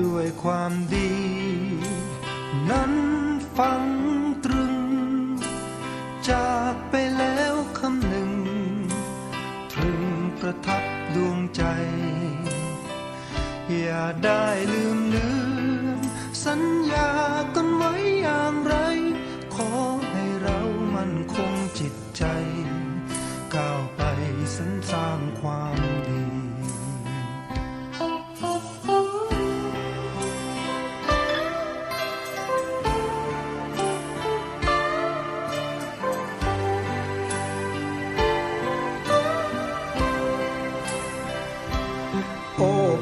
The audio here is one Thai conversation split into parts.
ด้วยความดี นั้นฟังตรึง จากไปแล้วคำหนึ่งตรึงประทับดวงใจ อย่าได้ลืมเลือ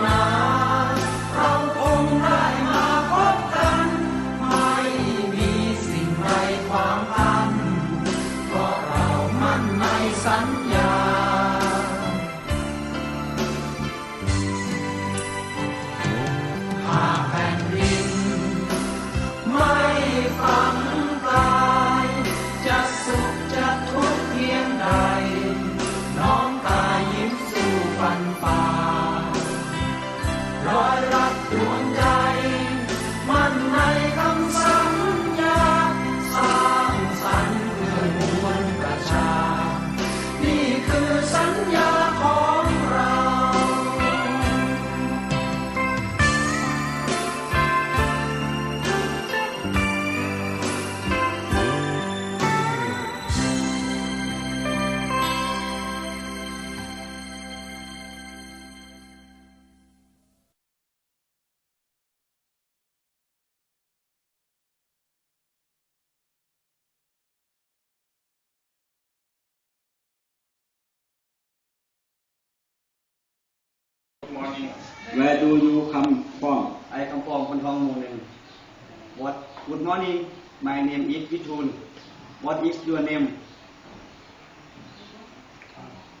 ไม่ Where do you come from? I come from Phan Thong H มู่หนึ่ง What Good morning my name is Vichun What is your name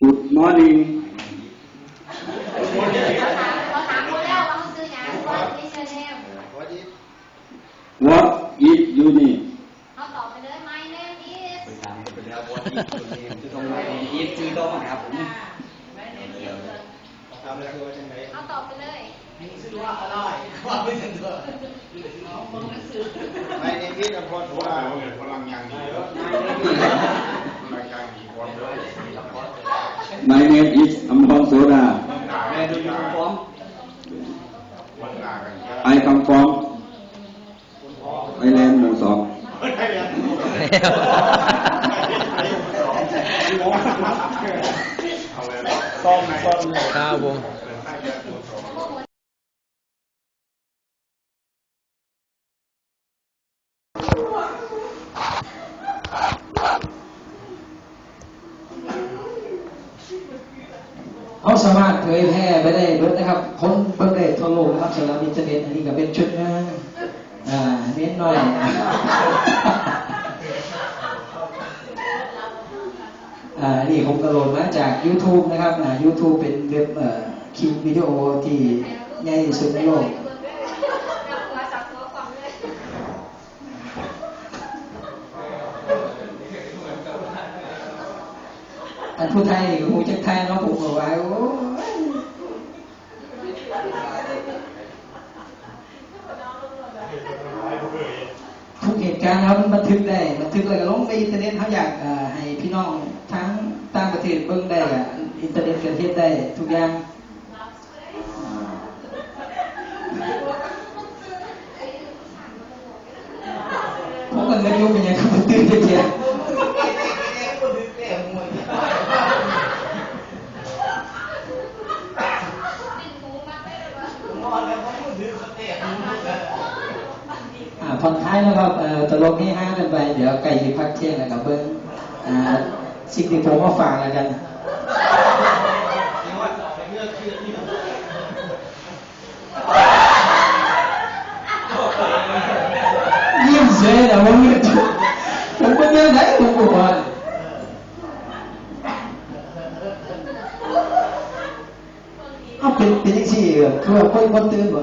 Good morning. เราถามเขาแล้วว่าเขาซื้อหยังว่าไม่เชื่อแน่ What is your name? เขา ตอบไปเลย my name is ไปถามไปแล้ว What is your name คือตรงไหน is ชื่อต้องนะครับผมเขาตอบไปเลยในนิมิตอภรณ์ว่าพลังยังดีพลังยังดีความด้วย My name is Ampong Soda. Where do you come from วันหนากัน เยอะ I come from Thailand หมู่องครับผมเขาสามารถเผยแพร่ไปได้ด้วยนะครับ คนเบิ่งได้ทั่วโลกนะครับสำหรับอินเทอร์เน็ตอันนี้ก็เป็นชุดนึงอ่าเน้นหน่อย อ่านี่ผมกระโดดมาจาก YouTube นะครับอ่า YouTube เป็นเว็บเอ่อคลิปวิดีโอที่ใหญ่ที่สุดในโลกอันผู้ไทยนี่ก็คงจะไทยเนาะผมบอกว่าโอ้ทุกเหตุการณ์ครับมันบันทึกได้บันทึกแล้วก็ลงไปอินเทอร์เน็ตเขาอยากให้พี่น้อง ทั้งต่างประเทศเบิ่งได้อะอินเทอร์เน็ตก็เฮ็ดได้ทุกอย่างผมก็เงินอยุ่งเป็นหยังก็บ่ตื่นเจียอ่าผ่อนคลายแล้วครับเอ่อตลกนี่ห้ากันไป เดี๋ยวไก่สิพักเที่ยงนะครับเบิ้งอ่า สิ่งที่ผมมาฝากแล้วกันยิ้มเฉยแต่ว่าไม่ถูกผมก็ยังไงผมบอกว่าเอาเป็นเป็นยังสี่คือว่าคนคนตื่นบ่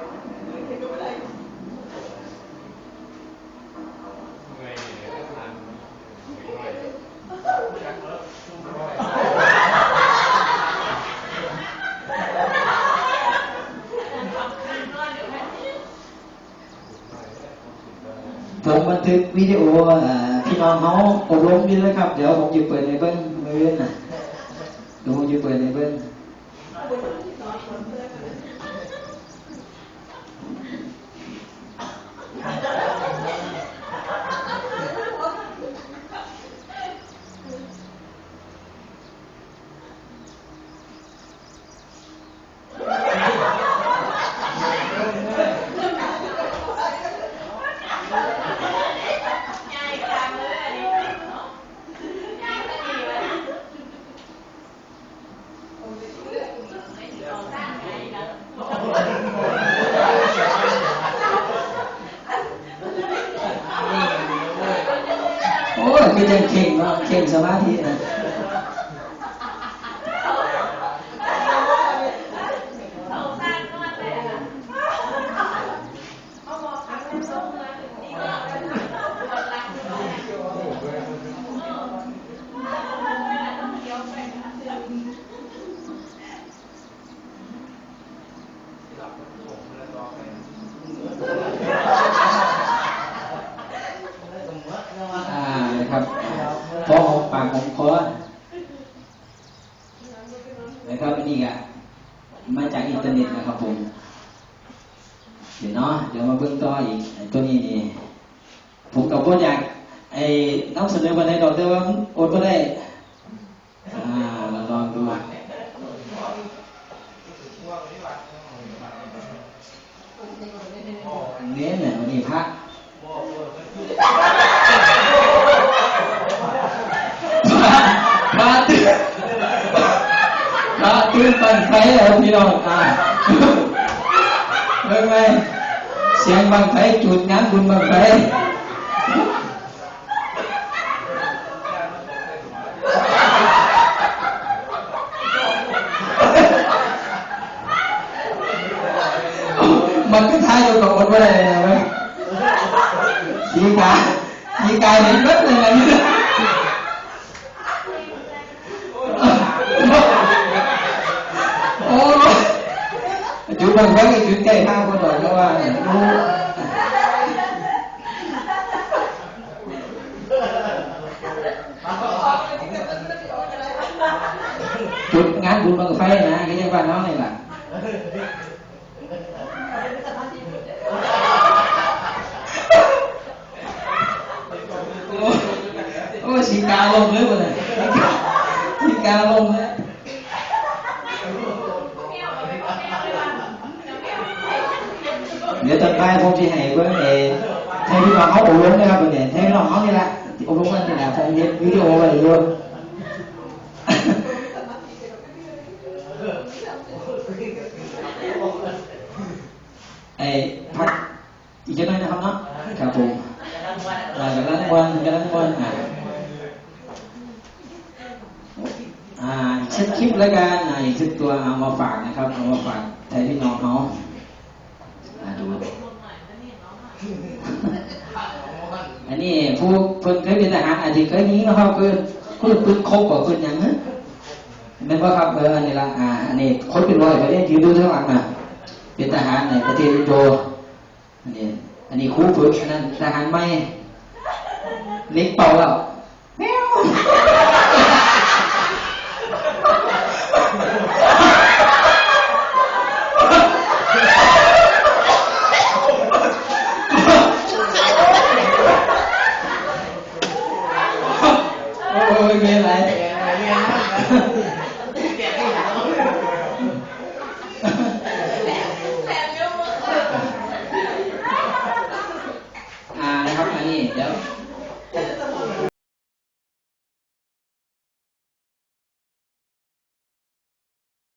ทึกวิดีโอพี่น้องเขาอบรมดีเลยครับ เดี๋ยวผมจะเปิดในเบิ้งมือนะเดี๋ยวผมจะเปิดในเบิ้ลโอ้ยคือจะเข่งเมาจากอินเทอร์เน็ตนะครับผม เดี๋ยวเนาะเดี๋ยวมาเบิ่งต่ออีกตัวนี้นี่ผมกับพ่ออยากไอ้น้ำเสนอมาได้ดอกแต่ว่ามันอดก็ได้ อ่าเราลองดูเน้นเนี่ยวันนี้พระพระตื่น พระตื่นปันไฟแล้วพี่น้องอ่าเบิ่งไหมเสียงบังไฟจุดงานบุญบังไฟมันก็ท้ายอยู่กับอดไว้เลยนะเว้ยยีกายีกาเห็นเบิดเลยนะนี่โอ้ย จุดบางครั้งก็จุดใกล้ห้าคนหน่อยก็ว่าเนี่ยรู้จุดงานบุญบังไฟนะก็ยังบ้าน้องนี่แหละโอ้สีกาลงเลยวันนี้สีกาลงเลยเดี๋ยว ตอนบ่ายผมจะให้เบิ่งเอแทนพี่น้องเขาอบรมนะครับวันนี้แทนพี่น้องเขานี่แหละอบรมกันนี่แหละผมเห็นวิดีโอไว้อยู่ไอ้พักอีกจะน้อยนะครับเนาะครับผมอ่ากำลังวันกำลังวันอ่าอ่าอีกสักคลิปแล้วกันอ่าอีกสักตัวเอามาฝากนะครับเอามาฝากแทนพี่น้องเขาดูอั นี่ผู้เพิ่นเคยเป็นทหารอาจจะเคยนี้นะครับคือคุณปืนคบกับปืนหยังฮะแม่นว่าครับเอออันนี้ละอ่าอันนี้คนเป็นร้อยไปเรียนยืนดูข้งหลังน่ะเป็นทหารในประเทศอินโดอันนี้อันนี้ครูฝึกอันนั้นทหารไม่เล็กเป่าแล้ว